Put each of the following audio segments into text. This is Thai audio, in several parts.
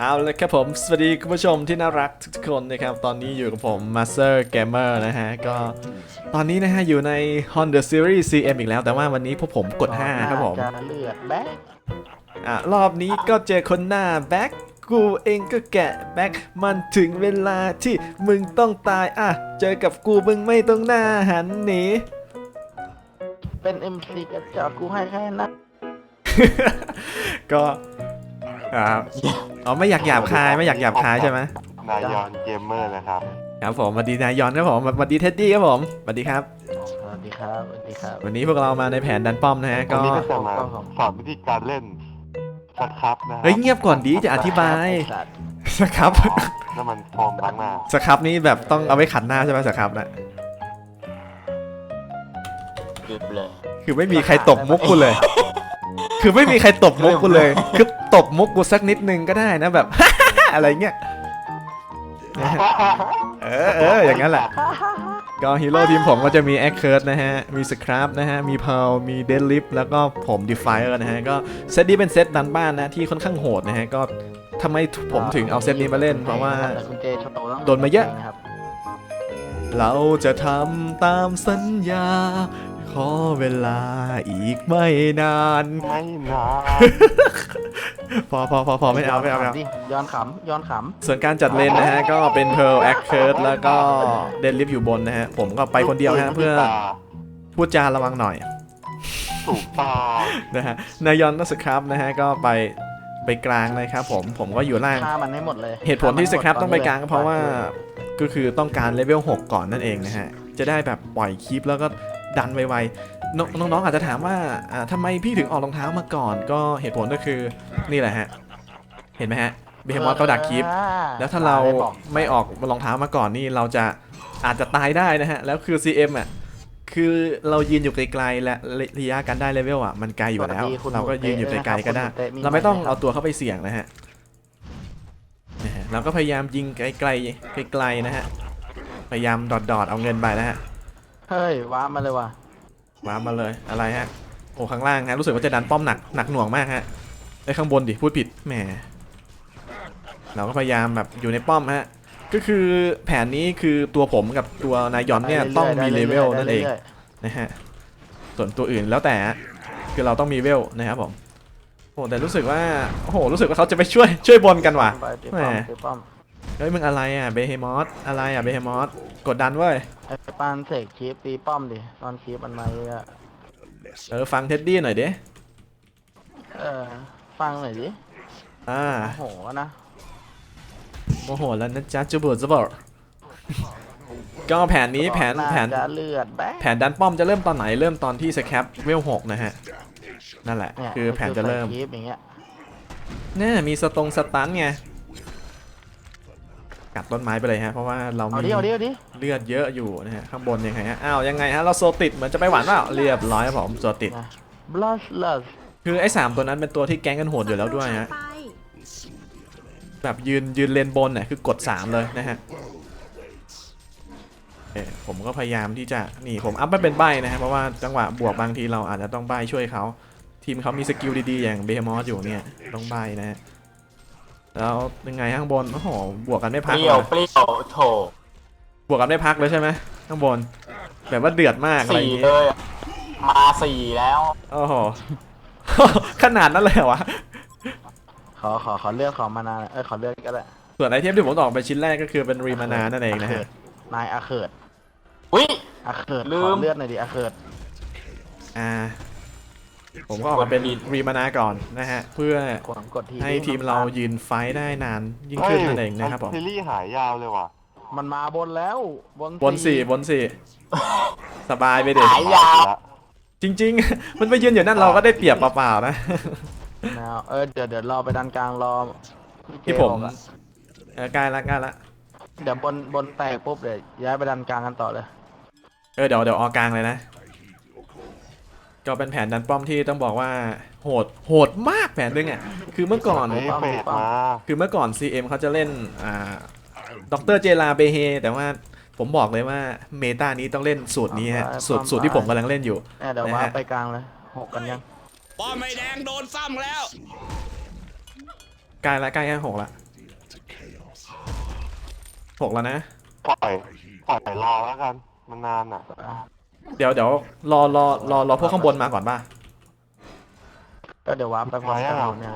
เอาเลยครับผม สวัสดีคุณผู้ชมที่น่ารักทุกๆคนนะครับ ตอนนี้อยู่กับผม Master Gamer นะฮะ ก็ตอนนี้นะฮะ อยู่ใน Honda Series CM อีกแล้วแต่ว่าวันนี้พวกผมกด 5 ครับผมจะเลือดแบ๊กอะ รอบนี้ก็เจอคนหน้าแบ็คกูเองก็แกะแบ็คมันถึงเวลาที่มึงต้องตาย อะ เจอกับกูมึงไม่ต้องหน้าหันหนีเป็น MC กระจอกกูให้แค่นั้นก็ ครับอ๋อไม่อยากหยาบคายไม่อยากหยาบคายใช่ไหมนายอนเกมเมอร์นะครับครับผมสวัสดีนายยอนครับผมสวัสดีเท็ดดี้ครับผมสวัสดีครับสวัสดีครับสวัสดีครับ วันนี้พวกเรามาในแผนดันป้อมนะฮะวัก็นนี้ก็จะมาครับผมสอนวิธีการเล่นสครับนะครัเฮ้ยเงียบก่อนดีจะอธิบายไอ้สัตว์สครับน้ำมันโฟมล้างหน้าสครับนี้แบบต้องเอาไว้ขัดหน้าใช่ไหมสครับนะหยุดเลยคือไม่มีใครตบมุกกูเลย คือไม่มีใครตบมุกกูเลย คือ ตบมุกกูสักนิดนึงก็ได้นะแบบ อะไรเงี้ยนะฮะเออเอออย่างนั้นแหละ ก็ฮีโร่ทีมผมก็จะมีแอคเคิร์ดนะฮะ มีสครับนะฮะ มีเพลมีเดดลิฟแล้วก็ผมดีไฟเออร์นะฮะ ก็เซตนี้เป็นเซตดันบ้านนะ ที่ค่อนข้างโหดนะฮะ ก็ทำไมผมถึงเอาเซตนี้มาเล่น เพราะว่า แต่คุณเจโชว์ต้องโดนมาเยอะนะครับ เราจะทำตามสัญญา ขอเวลาอีกไม่นาน ไม่นานพอพอพอพอไม่เอาไม่เอาไม่เอาดิย้อนขำย้อนขส่วนการจัดเลนนะฮะ ก็เป็นเพ r ร์ลแอคเคิร์ดแล้วก็เดนลิฟอยู่บนนะฮะ ผมก็ไปคนเดียวฮะเพื่อพูดจาระวังหน่อย ถูกตานะฮะนายอนนัสครับนะฮะ ก็ไปไปกลางนะครับผมผมก็อยู่ล่างำฆ่ามันให้หมดเลยเหตุผลที่สครับฆ่าต้มัอนงให้ไปหมดกลางก็เพราะว่าก็คือต้องการเลเวล6 ก่อนนั่นเองนะฮะ จะได้แบบปล่อยคลิปแล้วก็ ดันไวๆนน้องๆอาจจะถามว่าอ่าทำไมพี่ถึงออกรองเท้ามาก่อน ก็เหตุผลก็คือนี่แหละฮะ เห็นไหมฮะเบฮมอสเขาดักคลิปอ่าแล้วถ้าเราด้บอกไม่ออกรองเท้ามาก่อนนี่เราจะอาจจะตายได้นะฮะ แล้วคือ CM อะคือเรายืนอยู่ไกลๆและระยะการได้เลเวลอะมันไกลอยู่แล้วสวัสดีคุณเราก็ยืนอยู่ไกลๆก็ได้คุณเตะมีเราไม่ต้องไหมครับเอาตัวเข้าไปเสี่ยงนะฮะนะฮะเราก็พยายามยิงไกลๆไกลๆนะฮะพยายามดอดๆเอาเงินไปนะฮะ เฮ้ยว้ามาเลยว่ะว้ามาเลยอะไรฮะโอ้ข้างล่างฮะรู้สึกว่าจะดันป้อมหนักหนักหน่วงมากฮะไอ้ข้างบนดิพูดผิดแหมเราก็พยายามแบบอยู่ในป้อมฮะก็คือแผนนี้คือตัวผมกับตัวนายอนเนี่ยต้องมีเลเวลนั่นเองนะฮะส่วนตัวอื่นแล้วแต่ฮะคือเราต้องมีเวลนะครับผมโอ้แต่รู้สึกว่าโอ้โหรู้สึกว่าเขาจะไปช่วยช่วยบนกันว่ะไปตีแหมป้อมตีป้อม เฮ้ยมึงอะไรอะเบเฮมอสอะไรอะเบเฮมอสกดดันเว้ยไอ้ปานเสกคลิปตีป้อมดิตอนคลิปมันมาเยอะเออฟังเท็ดดี้หน่อยดิเออฟังหน่อยดิอ่าโอ้โหนะโมโหแล้วนะจ๊ะจูเบิร์ดจูเบิร์ดก็แผนนี้แผนแผนจะเลือดแบ๊กแผนดันป้อมจะเริ่มตอนไหนเริ่มตอนที่สแคปเวลหกนะฮะนั่นแหละเนี่ยคือแผนจะเริ่มคลิปอย่างเงี้ยเนี่ยมีสตรงสตันไง กัดต้นไม้ไปเลยฮะเพราะว่าเราเอามีดิเอาดิเอาดิเลือดเยอะอยู่นะฮะข้างบนยังไงฮะอ้าวยังไงฮะเราโซติดเหมือนจะไปหวานเปล่าเรียบร้อยครับผมโซติดนะ blush lust คือไอ้สามตัวนั้นเป็นตัวที่แก๊งกันโหดอยู่แล้วด้วยฮะ แบบยืนยืนเลนบนเนี่ยคือกด 3 เลยนะฮะเอ่อผมก็พยายามที่จะนี่ผมอัพมาเป็นใบนะฮะเพราะว่าจังหวะบวกบางทีเราอาจจะต้องใบช่วยเขาทีมเขามีสกิลดีๆ อย่างเบฮมอสอยู่เนี่ยต้องใบนะฮะ แล้วยังไงข้างบนโอ้โหบวกกันไม่เปพักรี้ยวเลยเปรี้ยวโถบวกกันไม่พักเลยใช่ไหมข้างบน แบบว่าเดือดมากอะไรอสี่ย่างงี้เลยอะมาสี่แล้ว โอ้โห ขนาดนั้นเลยเหรอวะ ขอขอขอเลือกของมานานเออขอเลือกก็ได้ส่วนไอเทมที่ผมออกไปชิ้นแรกก็คือเป็นรีมานานั่นเองนะฮะ นายอาเขิดวิอาเขิดลืขอมเลือดหน่อยดิอาเขิดอ่า ผมก็ออกมาเป็นรีมานาก่อนนะฮะ เพื่อกดกดทีให้ทีมเรายืนไฟท์ได้นานยิ่งขึ้นนั่นเองนะครับผมซีรีส์หายยาวเลยว่ะ มันมาบนแล้ว บนบนสี่บนสี่สบายไปเด็หายยาวจริง ๆ มันไปยืนอยู่นั่นเราก็ได้เปรียบเปล่าๆนะแนวเออเดี๋ยวเดี๋ยวรอไปดันกลางรอพี่เจที่ผมบอกอะเออใกล้ละใกล้ละเดี๋ยวบนบนแตกปุ๊บเดี๋ยวย้ายไปดันกลางกันต่อเลย เออเดี๋ยวเดี๋ยวออกกลางเลยนะ ก็เป็นแผนดันป้อมที่ต้องบอกว่าโหดโหดมากแผนนึงอะคือเมื่อก่อนเฮ้ยเฟดมาคือเมื่อก่อน CM เขาจะเล่นอ่าดรเจลาเบเฮแต่ว่าผมบอกเลยว่าเมตานี้ต้องเล่นสูตรนี้ฮะสูตรสูตรที่ผมกำลังเล่นอยู่เนี่ยเดี๋ยวนะว่าฮะไปกลางเลยหกกันยังป้อมไม่แดงโดนซ้ำแล้วใกล้ละใกล้แค่หกละหกแล้วนะปล่อยปล่อยรอแล้วกันมันนานอะ เดี๋ยวเดี๋ยวรอรอรอรอพวกข้างบนมาก่อนป่ะก็เดี๋ยววาร์ปไปพร้อมกันหมดเนี่ย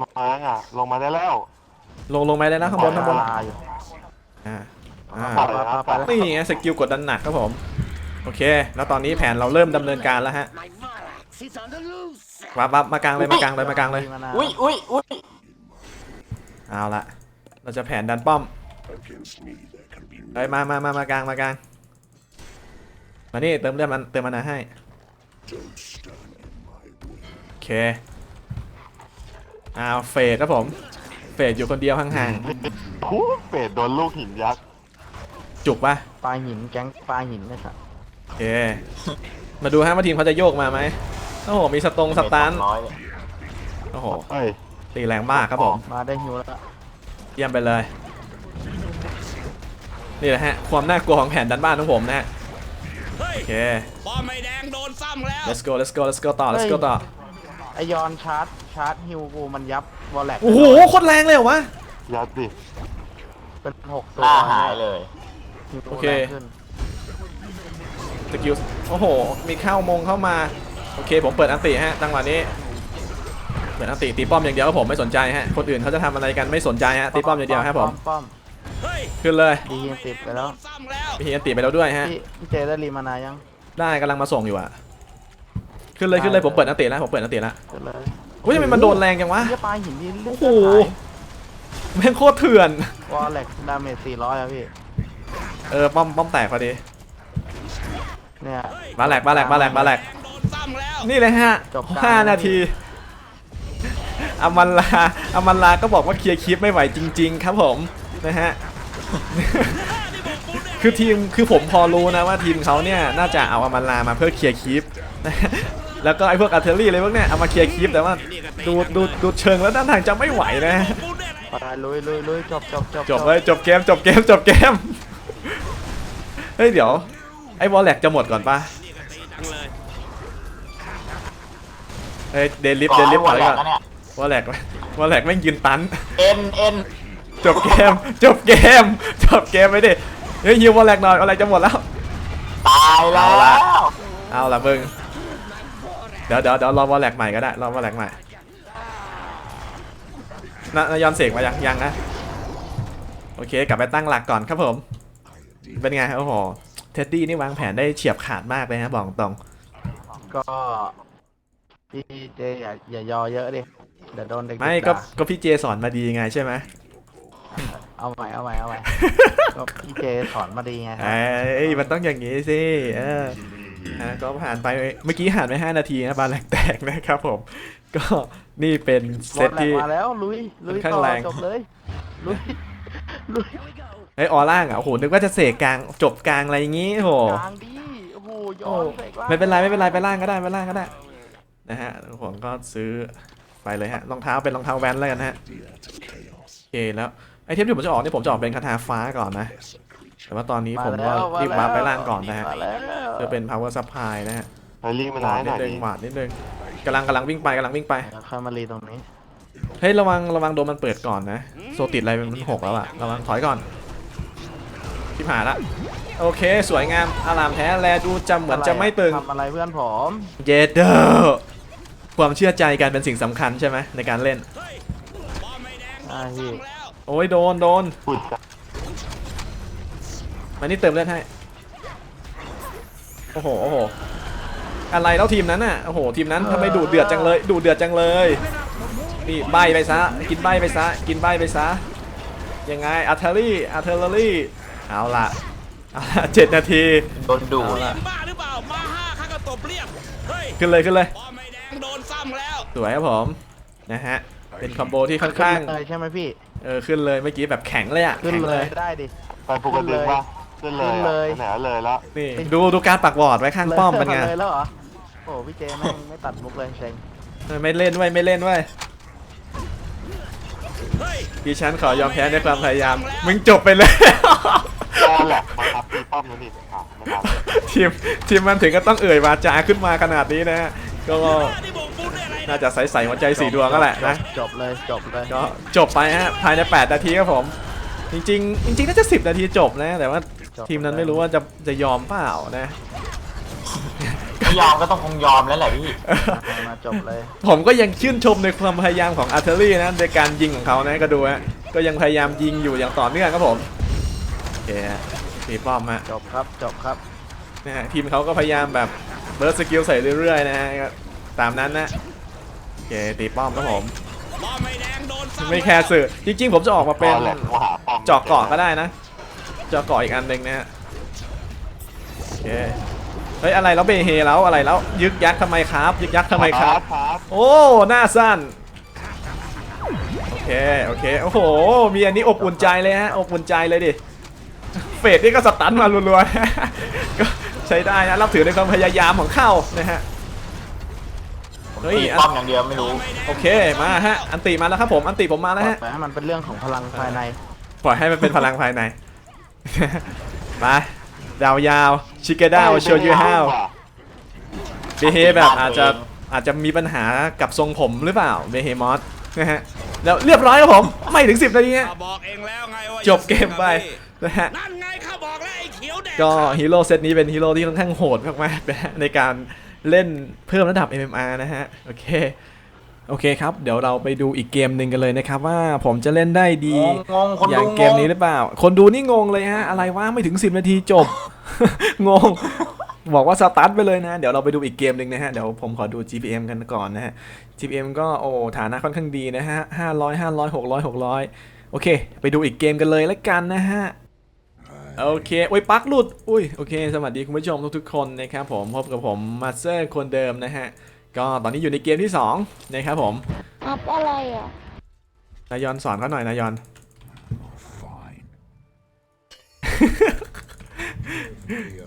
มาแล้วอะ ลงมาได้แล้วลงลงไปเลยนะข้างบนข้างบนลาอยู่อ่าอ่าปล่อยแล้วไปแล้วนี่ไงสกิลกดดันหนักครับผมโอเค แล้วตอนนี้แผนเราเริ่มดำเนินการแล้วฮะ My Varax is on the loose. วับวับมากลางเลยมากลางเลยมากลางเลยมีมะนาวอุ้ยอุ้ยอุ้ยเอาละเราจะแผนดันป้อมไปมามามามากลางมากลาง มานี่เติมเลือดมันเติมมานาให้โอเคเอาเฟดครับผม เฟดอยู่คนเดียวห่างคูเป็ดโดนลูกหินยักษ์ๆจุกปะปลาหินแก๊งปลาหินเนี่ยครับโอเค มาดูฮะว่าทีมเขาจะโยกมาไหมโอ้โหมีสตรงสตันร้อยเลยโอ้โหเอ้ยตีแรงมากครับผม มาได้ฮิวแล้วเยี่ยมไปเลย นี่แหละฮะ ความน่ากลัวของแผนดันบ้านของผมนะฮะ เฮ้ยโอเคป้อมไม่แดงโดนซ้ำแล้ว let's go let's go let's go ต่อ let's go ต่อไอยอนชาร์จชาร์จฮิวกูมันยับวอลเล็ตโอ้โหโคตรแรงเลยเหรอวะ ยัดดิเป็นหกหตัวน้าหายเลยฮิวโอเค แรงขึ้นสกิลโอ้โห มีเข้ามงเข้ามา โอเค ผมเปิดอันติฮะจังหวะนี้ เปิดอันติตีป้อมอย่างเดียวครับผมไม่สนใจฮะ คนอื่นเขาจะทำอะไรกันไม่สนใจฮะ ตีป้อมอย่างเดียวครับผม ป้อมเฮ้ย ขึ้นเลยดีฮินติดไปแล้วซ้ำแล้วมีอันติไปแล้วด้วยฮะพี่พี่เจได้รีมานายังได้กำลังมาส่งอยู่อะขึ้นเลยขึ้นเลยผมเปิดอันติแล้วผมเปิดอันติแล้วเดี๋ยวเลยอุ้ยทำไมมันโดนแรงจังวะเหี้ยปลาหินนี่เลือดโอ้โหแม่งโคตรเถื่อนวอลเล็ตดาเมจ400อะพี่เออป้อมป้อมแตกพอดีเนี่ย มาแหลกมาแหลกมาแหลกมาแหลกโดนซ้ำแล้วนี่เลยฮะจบกลางห้านาทีอามันลาอามันลาก็บอกว่าเคลียร์คลิปไม่ไหวจริง ๆ ครับผม นะฮะ คือทีมคือผมพอรู้นะว่าทีมเขาเนี่ยน่าจะเอาอามันลามาเพื่อเคลียร์คลิปนะฮะแล้วก็ไอ้พวกอาร์เทอรี่อะไรพวกเนี้ยเอามาเคลียร์คลิปแต่ว่าดูดูดูเชิงแล้วด้านทางจะไม่ไหวนะฮะพูดได้ไหมไปลุยลุยลุยจบจบจบจบเลยจบเกมจบเกมจบเกมเฮ้ยเดี๋ยวไอ้วอลแลกจะหมดก่อนปะจังเลยเฮ้ยเดลิฟก่อเดนลิฟหัถวอยแหลก่กอนนะเนี่ยวอลแลกวอลแลกแม่งยืนตันเอ็นเอ็น จบเกม จบเกม จบเกมไปดิ เฮ้ยฮิววอลแลกหน่อยอะไรจะหมดแล้ว ตายแล้เอาละ วเอาละมึง เดี๋ยวเดี๋ยวเดี๋ยวรอวอลแลกใหม่ก็ได้ รอวอลแลกใหม่นนายอนเสกมายังยังนะ โอเค กลับไปตั้งหลักก่อนครับผม เป็นไง โอ้โห เท็ดดี้นี่วางแผนได้เฉียบขาดมากเลยนะบอกตรง ก็พี่เจอย่าอย่ายอเยอะดิเดี๋ยวโดนเด็กๆไม่ก็ด่าก็พี่เจสอนมาดีไงใช่ไหม เอาใหม่เอาใหม่เอาใหม่ก็พี่เจสอนมาดีไงครับ เอ้ยมันต้องอย่างนี้สิเออนะก็ผ่านไปเมื่อกี้ผ่านไป5นาทีนะบาแหลกแตกนะครับผม ก็นี่เป็นรเซถตแรงที่มาแล้วลุยลุยค่อนข้างต่อแรง จบเลยลุยลุยเฮ้ยออร่างอะโอ้โหนึกว่าจะเสกกลางจบกลางอะไรอย่างงี้โอ้โห กลางดีโอ้โหย้อโอ้นเสกล่างไม่เป็นไรไม่เป็นไรไปล่างก็ได้ไปล่างก็ได้นะฮะผมก็ซื้อไปเลยฮะรองเท้าเป็นรองเท้าแวนแล้วกันฮะโอเคแล้ว ไอเทมที่ผมจะออกเนี่ยผมจะออกเป็นคาถาฟ้าก่อนนะ แต่ว่าตอนนี้ผมก็ารีบแล้ววาร์ปไปล่างก่อนนะฮะมาแล้วจะเป็น power supply นะฮะไปรีบมาหวาได้ดหนิน่ดอยนึงดิหวาดนิดนึงกำลังกำลังวิ่งไปกำลังวิ่งไปเดี๋ยวค่อยมารีตรงนี้เฮ้ยระวังระวังโดนมันเปิดก่อนนะ โซติดอะไรมันหกแล้วอะระวังถอยก่อนที่ผ่านละโอเค สวยงามอารามแท้แลดูจะเหมือนจะไม่ตึง ทำอะไรเพื่อนผมเจเดอร์ความเชื่อใจกันเป็นสิ่งสำคัญใช่ไหมในการเล่นเฮ้ยป้อมไม่แดงโดอ่านพี่ซ้ำแล้ว โอ้ยโดนโดนพูดกันมานี่เติมเลือดให้โอ้โหโอ้โหอะไรแล้วทีมนั้นน่ะโอ้โหทีมนั้นทำไมดูเดือดจังเลยดูเดือดจังเลยนี่ใบไปซะกินใบไปซะกินใบไปซะยังไงอาร์เทอรี่อาร์เทอรี่เอาละเอาละเจ็ดนาทีโดนดูดเอาล่ะบ้าหรือเปล่ามาห้าข้าก็ตบเรียบเฮ้ยขึ้นเลยขึ้นเลยป้อมไม่แดงโดนซ้ำแล้วสวยครับผมนะฮะเป็นคอมโบที่ค่อนข้างเลยใช่ไหมพี่ เออขึ้นเลยเมื่อกี้แบบแข็งเลยอะขึ้นแข็งเลย ได้ดิ ไปปกติป่ะขึ้นเลยขึ้นเลยอะไปไหนเลยแล้วนี่ดูดูการปักบอร์ดไว้ข้างป้อมเป็นไงเลยแล้วเหรอ โอ้พี่เจแม่งไม่ตัดมุกเลยเซ็งเออไม่เล่นไว้ยไม่เล่นไว้ยเฮ้ยดิฉันขอยอมแพ้ในความพยายาม มึงจบไปเลยก็แหลกมาครับตีป้อมแล้วนี่อะไม่ทันทีมทีมมันถึงก็ต้องเอ่ยวาจาขึ้นมาขนาดนี้นะฮะ ก็บ้าที่บอกพูดได้อะไรน่าจะใสๆหัวใจสีดวงก็แหละนะ จบเลยจบเลยก็จบไปฮะภายใน 8 นาทีครับผม จริงๆจริงๆน่าจะ 10 นาทีจบนะ แต่ว่าจบทีมนั้นไม่รู้ว่าจะจะยอมเปล่านะไม่ยอมก็ต้องคงยอมแล้วแหละพี่มาจบเลย ผมก็ยังชื่นชมในความพยายามของอาร์เทอรี่นะในการยิงของเขานะก็ดูฮะก็ยังพยายามยิงอยู่อย่างต่อเนื่องครับผมโอเคฮะตีป้อมฮะจบครับจบครับนะฮะทีมเขาก็พยายามแบบ เบิร์ดสกิลใส่เรื่อยๆนะฮะก็ตามนั้นนะโอเคตีป้อมครับผมป้อมไม่แดงโดนซ้ำไม่แคร์สื่อจริงๆ ผมจะออกมาเป็นตอแหลกว่าหาป้อมเจาะเกาะก็ได้นะเจาะเกาะอีกอันหนึ่งนะฮะโอเคเฮ้ยอะไรแล้วเบเฮแล้วอะไรแล้วยึกยักษ์ทำไมครับ ยึกยักษ์ทำไมครับครับ โอ้หน้าสั้นโอเคโอเคโอ้โหมีอันนี้อบอุ่นใจเลยฮะอบอุ่นใจเลยดิเฟดนี่ก็สตันมารัวๆก็ ใช้ได้นะรับถือในความพยายามของเข้านะฮะเฮ้ยตีป้อมอย่างเดียวไม่รู้โอเคมาฮะอันติมาแล้วครับผมอันติผมมาแล้วฮะปล่อยให้มันเป็นเรื่องของพลังภายใน ปล่อยให้มันเป็นพลังภายใน มาดาวยาวชิเกด้าโชยูฮาวเบเฮแบบอาจจะอาจจะมีปัญหากับทรงผมหรือเปล่าเบเฮมอสนะฮะแล้วเรียบร้อยครับผม ไม่ถึง 10นาทีฮะข้าบอกเองแล้วไงว่าจบเกมไปนะฮะนั่นไงข้าบอ กแล้วไอ้เขียวแดงก็ฮีโร่เซตนี้เป็นฮีโร่ที่ค่อนข้างโหดมากๆนะฮะในการเล่นเพิ่มระดับ MMR นะฮะ โอเค โอเคครับ เดี๋ยวเราไปดูอีกเกมหนึ่งกันเลยนะครับ ว่าผมจะเล่นได้ดี งงงงคนอดูย่างเกมนี้หรือเปล่า คนดูนี่งงเลยฮะ อะไรวะไม่ถึง 10 นาทีจบ งง บอกว่าสตาร์ทไปเลยนะ เดี๋ยวเราไปดูอีกเกมหนึ่งนะฮะ เดี๋ยวผมขอดู GPM กันก่อนนะฮะ GPM ก็โอ้ฐานะค่อนข้างดีนะฮะ500 500 600 600 โอเค ไปดูอีกเกมกันเลยแล้วกันนะฮะ โอเคโอ้ยปลั๊กหลุดอุ้ยโอเค สวัสดีคุณผู้ชมทุกๆคนนะครับผมพบกับผมมาสเตอร์คนเดิมนะฮะ ก็ตอนนี้อยู่ในเกมที่2นะครับผมอัพอะไรอะนายอนสอนเขาหน่อยนายอน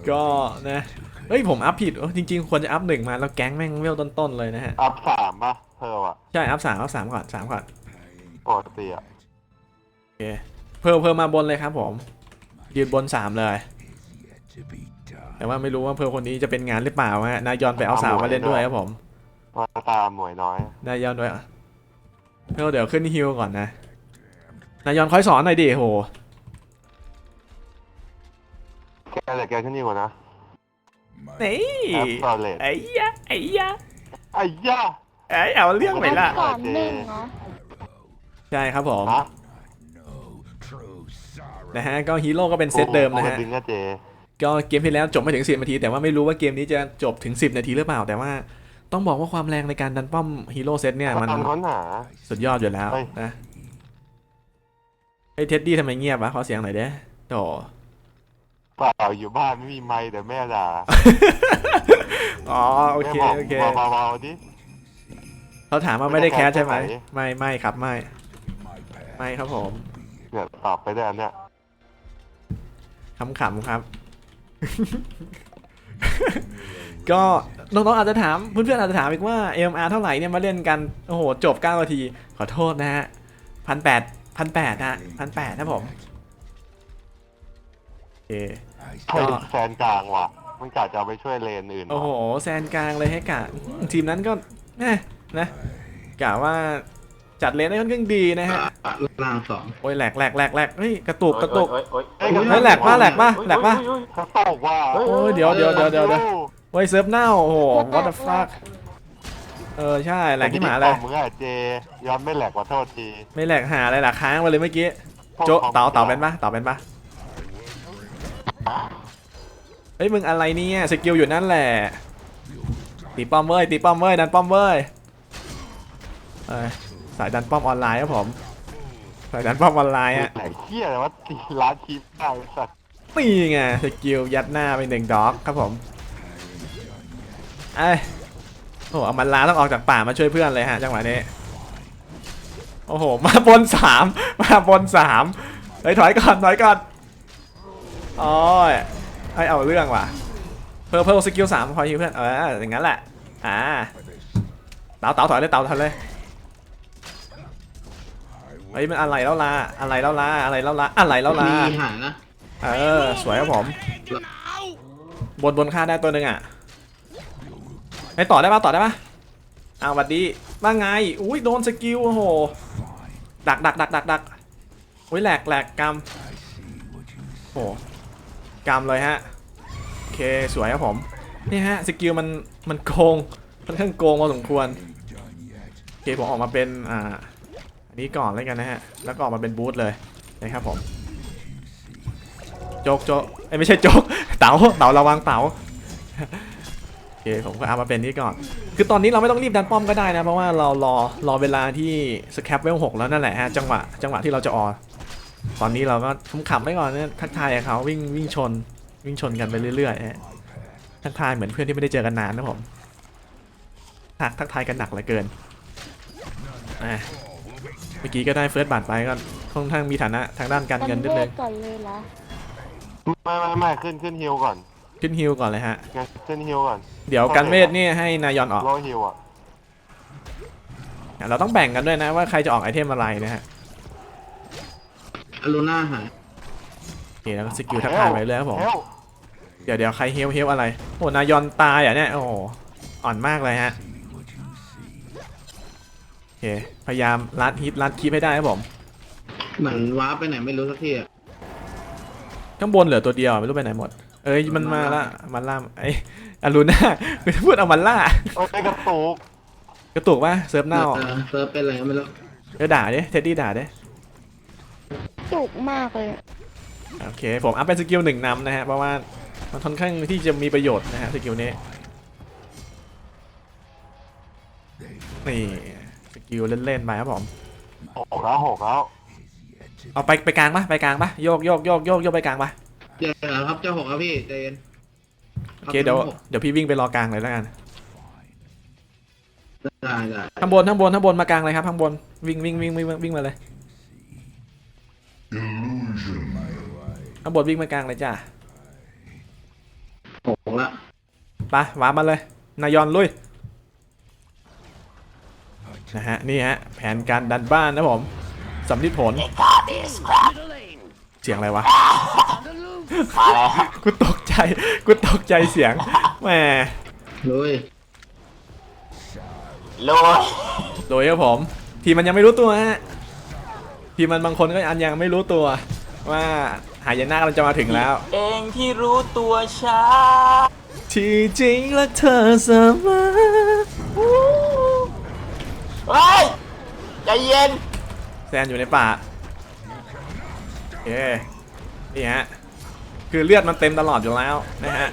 ก็นะเฮ้ยผมอัพผิดเอ้ยจริง ๆ ควรจะอัพหนึ่งมาแล้วแก๊งแม่งเวลต้นๆเลยนะฮะ อัพสามป่ะเธออะใช่อัพสามอัพสามก่อนสามก่อนปกติอะโอเคเพิ่มเพิ่มมาบนเลยครับผม ยืนบนสามเลย แต่ว่าไม่รู้ว่าเพิ่มคนนี้จะเป็นงานหรือเปล่าฮะ นายอนไปเอาสาวมาเล่นด้วยครับผมเพราะตาหมวยน้อย นายอนด้วยอะเดี๋ยวเดี๋ยวขึ้นฮิวก่อนนะ นายอนคอยสอนหน่อยดิโห แกแต่แกขึ้นนี่กว่านะนี่แอปเปิลเลตไอ้ยะไอ้ยะไอ้ย่าไอ้เอาเรื่องไหมล่ะสามหนึ่งเหรอใช่ครับผมฮะ นะฮะก็ฮีโร่ก็เป็นเซตเดิมนะฮะดึงนะเจก็เกมที่แล้วจบไม่ถึง 10 นาที แต่ว่าไม่รู้ว่าเกมนี้จะจบถึง 10 นาทีหรือเปล่า แต่ว่าต้องบอกว่าความแรงในการดันป้อมฮีโร่เซตเนี่ยมันตอนค้นหาสุดยอดอยู่แล้วเฮ้ยนะไอ้เท็ดดี้ทำไมเงียบวะขอเสียงหน่อยเด้โถเปล่าอยู่บ้านไม่มีไมค์แต่แม่ด่าอ๋อโอเคแม่บกโอเคเบาๆดิเขาถามว่าไม่ได้แคสใช่ไหมไม่ได้แคสใช่ไหมไม่ไม่ครับไม่ไม่ครับผมเนี่ยตอบไปได้อันเนี่ย ขำๆครับ ก็น้องๆอาจจะถามเพื่อนๆอาจจะถามอีกว่า MR เท่าไหร่เนี่ยมาเล่นกันโอ้โหจบ9นาที ขอโทษนะฮะพันแปดพันแปดนะพันแปดนะผมโอเคใช่แฟนกลางว่ะมันกะจะเอาไปช่วยเลนอื่น โอ้ว่ะโห แซนกลางเลยให้กะทีมนั้นก็แน่นะกะว่า จัดเลนได้ค่อนข้างดีนะฮะล่างสองโอ้ยแหลกแหลกแหลกแหลกเฮ้ยกระตุกกระตุกโอ๊ยโอ๊ยเฮ้ยเฮ้ยแหลกปะแหลกปะแหลกปะโอ๊ยโอ๊ยโอ๊ยเขาตกว่าโอ้ยเดี๋ยวเดี๋ยวเดี๋ยวเดี๋ยวเดี๋ยวเฮ้ยเซิร์ฟเน่าโอ้โห what the fuck เออใช่แหลกที่หมาเลยมึงอะเจย้อนไม่แหลกกว่าโทษที ไม่แหลกหาอะไรหล่ะค้างไปเลยเมื่อกี้โจะเต่าเต่าเป็นปะเต่าเป็นปะเฮ้ยมึงอะไรเนี่ยสกิลอยู่นั่นแหละตีป้อมเว้ยตีป้อมเว้ยดันป้อมเว้ยเอ้ย สายดันป้อมออนไลน์ครับผม สายดันป้อมออนไลน์อะแหลกเที่ยอะไรวะตีร้านทิปได้สัตว์นี่ไงสกิลยัดหน้าไปหนึ่งด็อกครับผมไอ้ยโอ้โหเอามันลาต้องออกจากป่ามาช่วยเพื่อนเลยฮะจังหวะนี้ โอ้โห มาบนสามมาบนสามเฮ้ยถอยก่อนถอยก่อนโอ้ยไอ้เอาเรื่องว่ะ เพิ่มเพิ่มสกิลสามพอยิงเพื่อนเอออย่างนั้นแหละ อ่าเต๋าเต๋าถอยเลยเต๋าถอยเลย เฮ้ยมันอะไรแล้วล่ะอะไรแล้วล่ะอะไรแล้วล่ะอะไรแล้วล่ะมีหานะเออสวยครับผมหนาวบนบนค่าได้ตัวหนึ่งอะไปต่อได้ปะต่อได้ปะอ้าวหวัดดีว่าไงอุ้ยโดนสกิลโอ้โหดักดักดักดักดักอุ้ยแหลกแหลกกรรมโอ้กรรมเลยฮะโอเคสวยครับผมนี่ฮะสกิลมันมันโกงค่อนข้างโกงพอสมควรโอเคผมออกมาเป็นอ่าอั นี้ก่อนเลยกันนะฮะ แล้วก็ออกมาเป็นบูทเลยนะครับผม โจกโจกเอ้ยไม่ใช่โจกเต๋าเต๋าระวังเต๋าโอเคผมก็เอามาเป็นนี้ก่อน คือตอนนี้เราไม่ต้องรีบดันป้อมก็ได้นะ เพราะว่าเรารอรอเวลาที่สแคปเวลหกแล้วนั่นแหละฮะจังหวะจังหวะที่เราจะออตอนนี้เราก็ทุ่มขับไว้ก่อนนะทักทายเขาวิ่งวิ่งชน วิ่งชนกันไปเรื่อยๆฮะทักทายเหมือนเพื่อนที่ไม่ได้เจอกันนานนะผมทักทักทายกันหนักเหลือเกินอะ เมื่อกี้ก็ได้เฟิร์สบัตรไปก็ค่อนข้างมีฐานะทางด้านการเงินนิดเวนึทงก่อนเลยเหรอไม่ไม่ไม่ขึ้นขึ้นฮิวก่อนขึ้นฮิลก่อนเลยฮะ งั้นขึ้นฮิวก่อน เดี๋ยวกันเวทนี่ให้นายอนออกโลฮิวอะ เราต้องแบ่งกันด้วยนะว่าใครจะออกไอเทมอะไรนะฮะอลูน่าหายโอเคแล้วก็สกิลทักทายไปเรื่อยครับผมเฮลเดี๋ยวเดี๋ยวใครเฮลเฮลอะไร โอ้นายอนตายอะเนี่ย โอ้โหอ่อนมากเลยฮะโอ เคพยายามลัดฮิตลัดคีปให้ได้ครับผม เหมือนวาร์ปไปไหนไม่รู้สักทีอะข้างบนเหลือตัวเดียวไม่รู้ไปไหนหมด เอ้ยมันมาละมันล่าไอ้อารูน่าไม่พูดเอามันล่า โอ้ยกระตุกกระตุกปะเซิร์ฟเน่าเออเซิร์ฟเป็นอะไรก็ไม่รู้เออด่าดิเท็ดดี้ด่าดิจุกมากเลยอะโอเคผมอัพเป็นสกิลหนึ่งนำนะฮะเพราะว่ามันค่อนข้างที่จะมีประโยชน์นะฮะสกิลนี้นี่ สกิลเล่นๆไปครับผมหกแล้วหกแล้วเอาไปไปกลางปะไปกลางปะโยกโยกโยกโยกโยกไปกลางปะเดี๋ยวครับเจ้าหกครับพี่ใจเย็นโอเคเดี๋ยวเดี๋ยวพี่วิ่งไปรอกลางเลยแล้วกันได้ได้ข้างบนข้างบนข้างบนมากลางเลยครับข้างบนวิ่งวิ่งวิ่งวิ่งวิ่งมาเลยข้างบนวิ่งมากลางเลยจ้าหกละไปวาร์ปมาเลย นายอนลุย นะฮะนี่ฮะแผนการดันบ้านนะผมสำลิดผล Middle lane. เสียงอะไรวะ On the loose. มาแล้วกูตกใจกูตกใจเสียงแหมลุยโลยโดยครับผม ทีมมันยังไม่รู้ตัวฮะทีมมันบางคนก็อันยังไม่รู้ตัว ว่าหายนะกำลังจะมาถึงแล้ว เองที่รู้ตัวช้าที่จริงแล้วเธอเสมอเฮ้ย ใจเย็นแซนอยู่ในป่าโอเคนี่ฮะ คือเลือดมันเต็มตลอดอยู่แล้วนะฮะ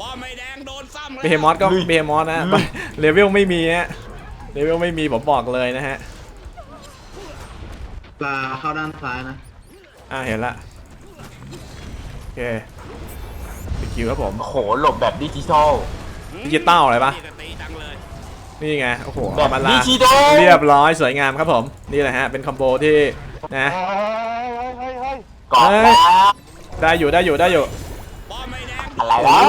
ป้อมไม่แดงโดนซ้ำแล้วเบเฮมอสก็เบเฮมอสนะเลเวลไม่มีฮะเลเวลไม่มีผมบอกเลยนะฮะปลาเข้าด้านซ้ายนะ อ่าเห็นละโอเคสกิลครับผมโอ้โหหลบแบบดิจิทัลดิจิตอลอะไรปะนี่ก็ตีจังเลย นี่ไง โอ้โหแบบเอามาลาดิจิทัลเรียบร้อยสวยงามครับผม นี่แหละฮะ เป็นคอมโบที่นะเฮ้ยเฮ้ยเฮ้ยกรอบแล้วได้อยู่ได้อยู่ได้อยู่ป้อมไม่แดงอะไรแล้ว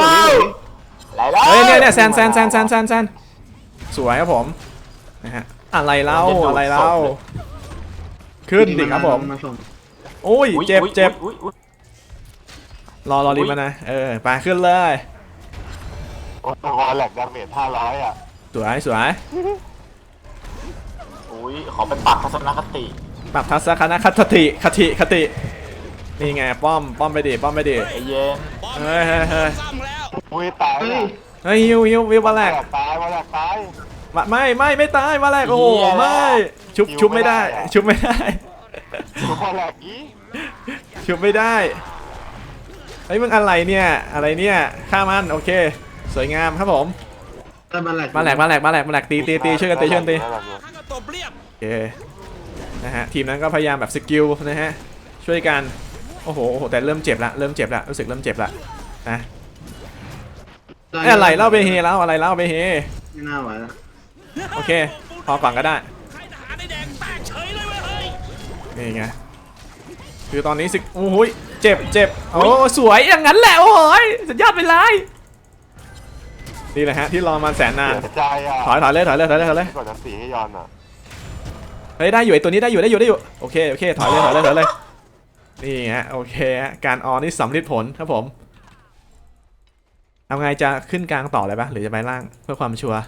อะไรแล้วเฮ้ยเนี่ยเนี่ยแซนแซนแซนแซนแซนแซนสวยครับผมนะฮะอะไรเล่าอะไรเล่าขึ้นดิครับผมมาส่งโอ้ยอุ๊ยเจ็บอุ๊ยเจ็บอุ๊ยอุ๊ย รอรอรีบมานะเออไปขึ้นเลย โอ้โหแหลกดาเมจห้าร้อยอะ สวยสวยอุ้ยขอเป็นปรับทัศนคติปรับทัศนคติคติคตินี่ไงป้อมป้อมไปดิป้อมไปดิใจเย็นป้อมเฮ้ยเฮ้ยเฮ้ยซ้ำแล้วอุ้ยตายเฮ้ยอะเฮ้ยฮิวฮิววิวมาแรแหลกกตายมาแหลกตายมาไม่ไม่ไม่ตายมาแรกโอ้โหไม่ชุบชุบไม่ได้ ชุบไม่ได้ทุกคนแหลกอีชุบไม่ได้เฮ้ยมึงอะไรเนี่ยอะไรเนี่ยฆ่ามันโอเค สวยงามครับผม แต่มาแหลกมาแหลกมาแหลกมาแหลกมาแหลกตีตีตีช่วยกันตีช่วยกันตีแหลกอยู่ข้างก็ตบเรียบโอเคนะฮะทีมนั้นก็พยายามแบบสกิลนะฮะช่วยกันโอ้โหโอ้โหแต่เริ่มเจ็บละเริ่มเจ็บละรู้สึกเริ่มเจ็บละนะด้เอ้ยอะไรเล่าไปเฮแล้วอะไรเล่าไปเฮไม่น่าไหวละโอเค พอก่อนก็ได้ใครทหารไอ้แดงแตกเฉยเลยเว้ยเฮ้ยนี่ไงคือตอนนี้สิโอ้โหยเจ็บเจ็บโอ้สวยอย่างนั้นแหละโอ้ยสุดยอดไปเลย นี่แหละฮะที่รอมาแสนนาน เสียใจอะถอยถอยเลยถอยเลยถอยเลยถอยเลย ก่อนจะสีให้ยอนอะเฮ้ยได้อยู่ไอตัวนี้ได้อยู่ได้อยู่ได้อยู่โอเคโอเคถอยเลยถอยเลยถอยเลยนี่ฮะโอเคฮะการออนนี่สำเร็จผลครับผมเอาไงจะขึ้นกลางต่อเลยปะหรือจะไปล่างเพื่อความชัวร์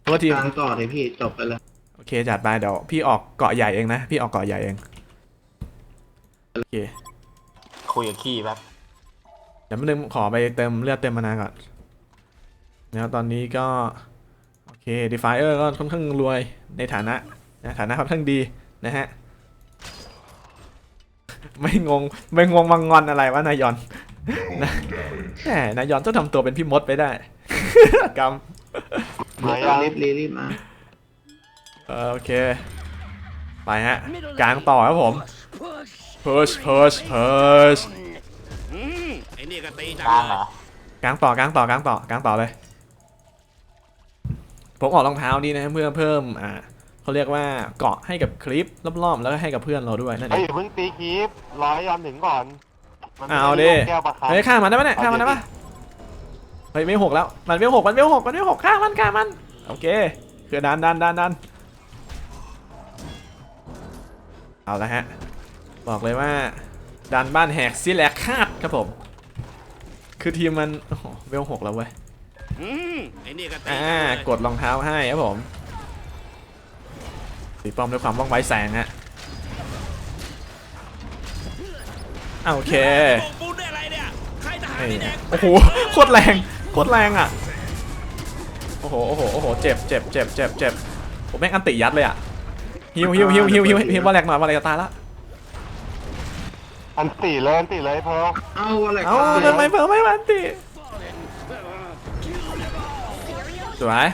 เพราะว่าทีมกลางต่อเลยพี่จบไปเลยโอเคจัดไปเดี๋ยวพี่ออกเกาะใหญ่เองนะพี่ออกเกาะใหญ่เองโอเคคุยกับขี้แบบเดี๋ยวแป๊บนึงขอไปเติมเลือดเติมมานาก่อน แล้วตอนนี้ก็ โอเค Defier ก็ค่อนข้างรวยในฐานะนะฐานะค่อนข้างดีนะฮะ ไม่งง ไม่งงมังงอนอะไรวะนายยอนนะแหมนายยอนต้องทำตัวเป็นพี่มดไปได้กรรมเหนื่อยยังรีบรีบรีบมาเออโอเค ไปฮะ กลางต่อครับผม Push. push push push อืมไอ้นี่ก็ตีจังกลางเลเหรยอกลางต่อกลางต่อกลางต่อกลางต่อเลย ผมออกรองเท้านี้นะเพื่อเพิ่มอ่าเขาเรียกว่าเกาะให้กับคลิปรอบๆแล้วก็ให้กับเพื่อนเราด้วยนั่นเอเฮ้ยงอย่าเพิ่งตีคีฟรอให้ยอมถึงก่อนมันไม่เอาดิได้ลูกแก้วประคับ เฮ้ยฆ่ามันได้ปะเนี่ยฆ่ามันได้ปะเฮ้ยไม่หกแล้วมันไม่หกมันไม่หกมันไม่หกฆ่ามันฆ่ามันโอเคคือดันดันดันดันเอาละฮะบอกเลยว่าดันบ้านแหกซิแลกคาดครับผม คือทีมมันโอ้โหเวลหกแล้วเว้ย อืมไอ้นี่ก็ตีอ่าจังเลยกดรองเท้าให้ครับผมสีป้อมด้วยความว่องไวแสงฮะอะโอเคโบกปูนได้อะไรเนี่ยใครทหารนี่นี่แดงโอ้โหโคตรแรงโคตรแรงอะโอ้โหโอ้โหโอ้โหเจ็บเจ็บเจ็บเจ็บเจ็บผมแม่งอันติยัดเลยอะฮิวฮิวฮิวฮิวฮิวฮิวบอลแหลกหน่อยบอลแหลกจะตายละอันตีเลยอันตีเลยเพราะเอาอะไรเอ้าทำไมเพิ่มไม่มาอันติ สวย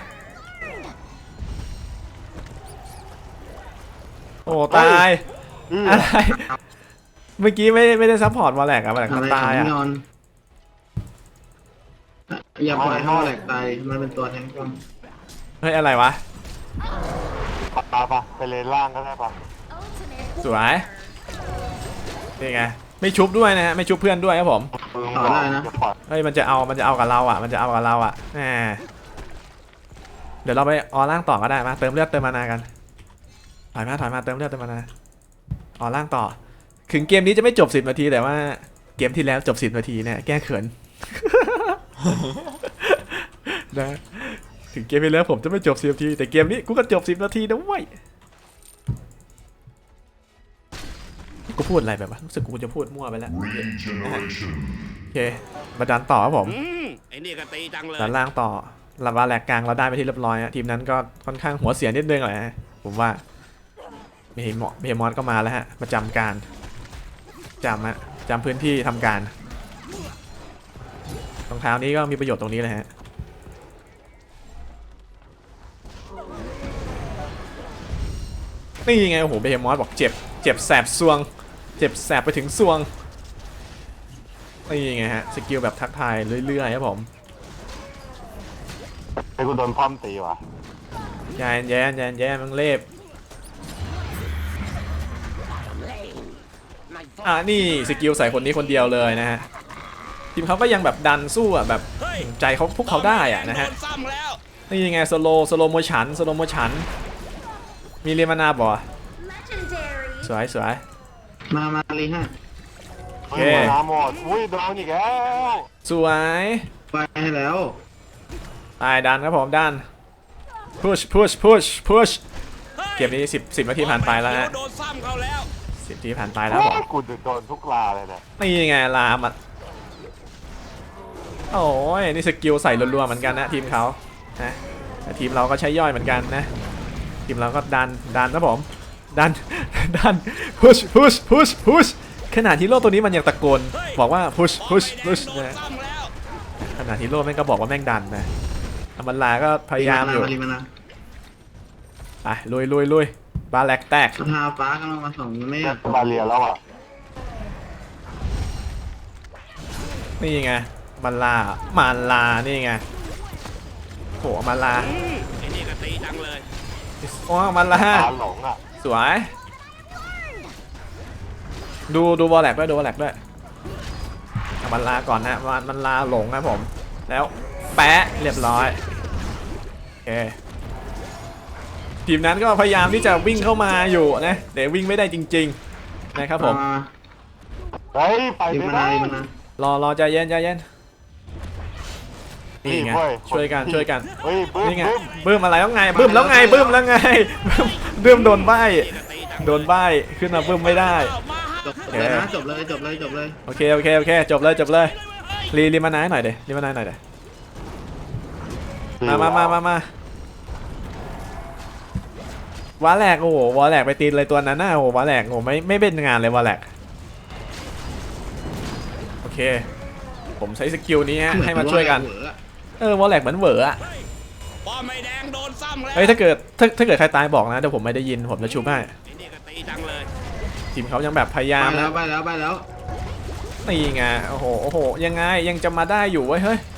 โอ้ ตาย อื้ออะไร เมื่อกี้ไม่ไม่ได้ซัพพอร์ตวอลแลกอะวอลแลกอะไรมันตายขอะองนอนอย่าปล่อยให้มันแหลกตายมันเป็นตัวแทงกล้องเฮ้ย อะไรวะ ปะปะปะไปเลนล่างก็ได้ปะสวย นี่ไง ไม่ชุบด้วยนะฮะ ไม่ชุบเพื่อนด้วยครับผม ต่อได้นะอย่าปล่อยเฮ้ย มันจะเอา มันจะเอากับเราอะ มันจะเอากับเราอะแหมเดี๋ยวเราไปออล่างต่อก็ได้มาเติมเลือดเติมมานากันถอยมาถอยมาเติมเลือดเติมมานาออล่างต่อ ถึงเกมนี้จะไม่จบ10นาทีแต่ว่าเกมที่แล้วจบ10นาทีเนี่ยแก้เขินนะถึงเกมที่แล้วผมจะไม่จบ10นาที แต่เกมนี้กูก็จบ10นาทีนะเว้ยกูพูดอะไรแบบว่ารู้สึกกูจะพูดมั่วไปแล้วโอเคมาดันต่อครับผมอืมไอ้นี่ก็ตีจังเลยด้านล่างต่อ ลาวาแหลกกลางเราได้ไปที่เรียบร้อยอะทีมนั้นก็ค่อนข้างหัวเสียนิดนึงแหละผมว่าเมฮมอเมฮมอสก็มาแล้วฮะประจำการจำฮะจำพื้นที่ทำการรองเท้านี้ก็มีประโยชน์ตรงนี้เลยฮะนี่ไงโอ้โหเบฮมอสบอกเจ็บเจ็บแสบซวง เจ็บแสบไปถึงซวงนี่ไงฮะสกิลแบบทักทายเรื่อยๆครับผม ไอ้กูโดนป้อมตีว่ะยานแย่นยานแย่นมังเล็บ My อะนี่สกิลใส่คนนี้คนเดียวเลยนะฮะทีมเขาก็ยังแบบดันสู้อะแบบเฮ้ยใจเขาพวกเขาได้อะนะฮะโดซ้ำแล้วนี่ยังไงสโลสโลโมชันสโลโมชันมีเรียมานาบ่สวยสวยมามาลีฮะเฮ้ยมาน้ำหมดอุ้ยโดนอีกแล้วสวยไปให้แล้ว ตายดันครับผมดัน push push push push ฮ้ยเกมนี้10 10นาทีผ่านไปแล้วฮะโดนซ้ำเขาแล้ว10นาทีผ่านไปแล้วครับผมกูโดนทุกลาเลยเนี่ยนี่ไงลามอะโอ้ยนี่สกิลใส่รัวๆเหมือนกันนะทีมเขานะแต่ทีมเราก็ใช้ย่อยเหมือนกันนะ ทีมเราก็ดันดันนะผม ดันดัน push push push push ขนาดฮีโร่ตัวนี้มันยังตะโกน บอกว่า push บอล push ไม่แดง push โดนนะซ้ำแล้วขนาดฮีโร่แม่งก็บอกว่าแม่งดันนะ อมันลาก็พยายามอยู่ลีมานาไปลุยลุยลุยบาแลกแตกคาถาฟ้ากำลังมาส่งไม่อยากบาเรียแล้วอะนี่ไงมันลามันลานี่ไงโหมันลาอืมไอ้นี่ก็ตีจังเลยโอ้มันลาตาหลงอะสวยดูดูบอลแลกด้วยดูบอลแลกด้วยเอามันลาก่อนนะมันมันลาหลงนะผม แล้ว แปะเรียบร้อยโอเคทีมนั้นก็พยายามที่จะวิ่งเข้ามาอยู่นะแต่วิ่งไม่ได้จริง ๆ นะครับผมมาเฮ้ยไปลีไม่มานาได้ลีมานารอรอใจเย็นใจเย็นนี่ไงเว้ช่วยกันช่วยกันเฮ้ยบึ้มนี่ไงบึ้มบึ้มอะไรแล้วไงบึ้มแล้วไงบึ้มแล้วไงบึ้มบึ้มโดนใบนี่ก็ตีจังเลยโดนใบขึ้นมาบึ้มไม่ได้เอามาฮะตจบเลยนะจบเลยจบเลยจบเลยโอเคโอเคโอเคจบเลยจบเลยรีรีมานายหน่อยเดี๋ยวรีมานายหน่อยเดี๋ยว มามามามามาวาแหลกโอ้โหวาแหลกไปตีเลยตัวนั้นน่ะโอ้โหวาแหลกโอ้โหไม่ไม่เป็นงานเลยวาแหลกโอเค ผมใช้สกิลนี้ฮะให้มาช่วยกัน เออวอลแลกเหมือนเหวออะป้อมไม่แดงโดนซ้ำแล้วเฮ้ยถ้าเกิดถ้าถ้าเกิดใครตายบอกนะเดี๋ยวผมไม่ได้ยินผมจะชุบให้ไอ้นี่ก็ตีจังเลยทีมเขายังแบบพยายามไปแล้นะวไปแล้วไปแล้ว นี่ไงโอ้โหโอ้โหยังไงยังจะมาได้อยู่เว้ยเฮ้ยนี่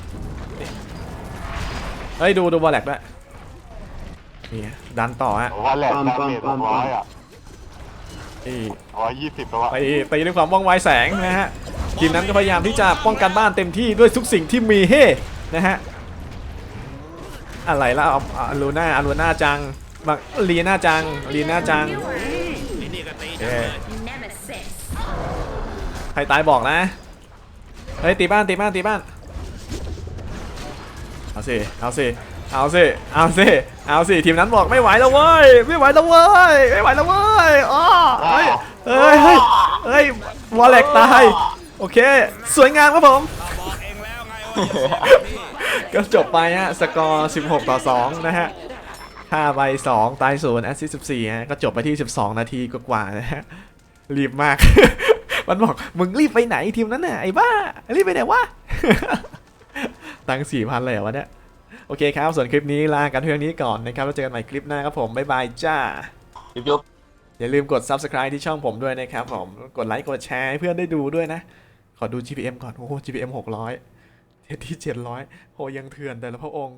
เฮ้ยดูดูวอลแลกด้วยนี่ดันต่อฮะว่าแหลกดาเมจหกร้อยอะนี่ร้อยยี่สิบแล้วอะไปตีด้วยความว่องไวแสงนะฮะทีมนั้นก็พยายามที่จะป้องกันบ้านเต็มที่ด้วยทุกสิ่งที่มีเฮ้นะฮะอะไรแล้วเอาเอาลูน่าอาลูน่าจังบักลีน่าจังลีน่าจังไอ้นี่ก็ตีโอจัเคงเลยใครตายบอกนะเฮ้ยตีบ้านตีบ้านตีบ้าน เอาสิเอาสิเอาสิเอาสิเอาสิทีมนั้นบอกไม่ไหวแล้วเว้ยไม่ไหวแล้วเว้ยไม่ไหวแล้วเว้ยอ้อเฮ้ยเฮ้ยเฮ้ยวอลเล็กตายโอเค สวยงามครับผมก็จบไปฮะสกอร์ 16 ต่อ 2 นะฮะค่าใบ 2 ตาย0แอสซิส14ฮะก็จบไปที่ 12 นาทีกว่าๆนะฮะรีบมาก มันบอก มึงรีบไปไหนทีมนั้นน่ะไอ้บ้า รีบไปไหนวะ ตังค์สี่พันเลยเหรอวะเนี่ย โอเคครับ ส่วนคลิปนี้ลากันเพียงนี้ก่อนนะครับ แล้วเจอกันใหม่คลิปหน้าครับผม บ๊ายบายจ้า ยุบยุบอย่าลืมกด subscribe ที่ช่องผมด้วยนะครับผม กดไลค์ กดแชร์ให้เพื่อนได้ดูด้วยนะ ขอดู GPM ก่อน โอ้โห GPM 600เทสที่700โหยังเถื่อนแต่ละพระองค์